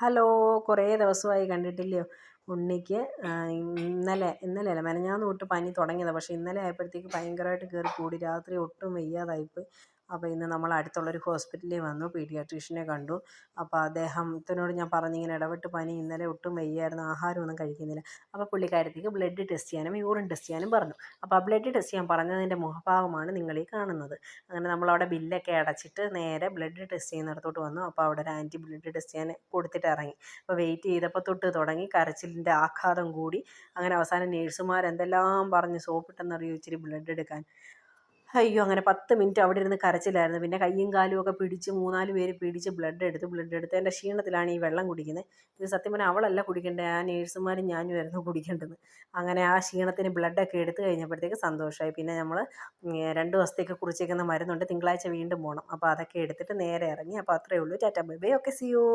Hello കുറേ ദിവസമായി കണ്ടിട്ടില്ലയോ? ഉണ്ണിക്ക് ഇന്നലെ ഇന്നലെ അല്ല മെനഞ്ഞാന്ന് തൊട്ട് പനി തുടങ്ങിയതാണ് പക്ഷേ ഇന്നലെ ആയപ്പോഴത്തേക്ക് ഭയങ്കരമായിട്ട് കയറി കൂടി. രാത്രി ഒട്ടും വയ്യാതായിപ്പോയി. അപ്പോൾ ഇന്ന് നമ്മൾ അടുത്തുള്ളൊരു ഹോസ്പിറ്റലിൽ വന്നു പീഡിയാട്രീഷ്യനെ കണ്ടു. അപ്പോൾ അദ്ദേഹത്തിനോട് ഞാൻ പറഞ്ഞിങ്ങനെ ഇടപെട്ട് പനി ഇന്നലെ ഒട്ടും വയ്യായിരുന്നു ആഹാരമൊന്നും കഴിക്കുന്നില്ല. അപ്പോൾ പുള്ളിക്കാരത്തേക്ക് ബ്ലഡ് ടെസ്റ്റ് ചെയ്യാനും യൂറിൻ ടെസ്റ്റ് ചെയ്യാനും പറഞ്ഞു. അപ്പോൾ ആ ബ്ലഡ് ടെസ്റ്റ് ചെയ്യാൻ പറഞ്ഞതിന്റെ മുഖഭാവമാണ് നിങ്ങൾ ഈ കാണുന്നത്. അങ്ങനെ നമ്മളവിടെ ബില്ലൊക്കെ അടച്ചിട്ട് നേരെ ബ്ലഡ് ടെസ്റ്റ് ചെയ്യുന്നിടത്തോട്ട് വന്നു. അപ്പോൾ അവിടെ ഒരു ആന്റി ബ്ലഡ് ടെസ്റ്റ് ചെയ്യാൻ കൊടുത്തിട്ട് ഇറങ്ങി. അപ്പോൾ വെയിറ്റ് ചെയ്തപ്പോൾ തൊട്ട് തുടങ്ങി കരച്ചിലിന്റെ ആഘാതം കൂടി. അങ്ങനെ അവസാനം നേഴ്സുമാർ എന്തെല്ലാം പറഞ്ഞ് സോപ്പിട്ടെന്നറിയോ ഇച്ചിരി ബ്ലഡ് എടുക്കാൻ. അയ്യോ അങ്ങനെ പത്ത് മിനിറ്റ് അവിടെ ഇരുന്ന് കരച്ചിലായിരുന്നു. പിന്നെ കയ്യും കാലും ഒക്കെ പിടിച്ച് മൂന്നാൽ പേര് പിടിച്ച് ബ്ലഡ് എടുത്ത് ബ്ലഡ് എടുത്ത് എന്റെ ക്ഷീണത്തിലാണ് ഈ വെള്ളം കുടിക്കുന്നത്. ഇത് സത്യം പറഞ്ഞാൽ അവളല്ല കുടിക്കേണ്ടത് ആ നേഴ്സുമാരും ഞാനും ആയിരുന്നു കുടിക്കേണ്ടത്. അങ്ങനെ ആ ക്ഷീണത്തിന് ബ്ലഡൊക്കെ എടുത്തു കഴിഞ്ഞപ്പോഴത്തേക്ക് സന്തോഷമായി പിന്നെ നമ്മൾ രണ്ട് ദിവസത്തേക്ക് കുറിച്ചേക്കുന്ന മരുന്നുണ്ട്. തിങ്കളാഴ്ച വീണ്ടും പോകണം അപ്പോൾ അതൊക്കെ എടുത്തിട്ട് നേരെ ഇറങ്ങി. അപ്പോൾ അത്രയേ ഉള്ളൂ. Tata bye bye. ഓക്കെ സിയോ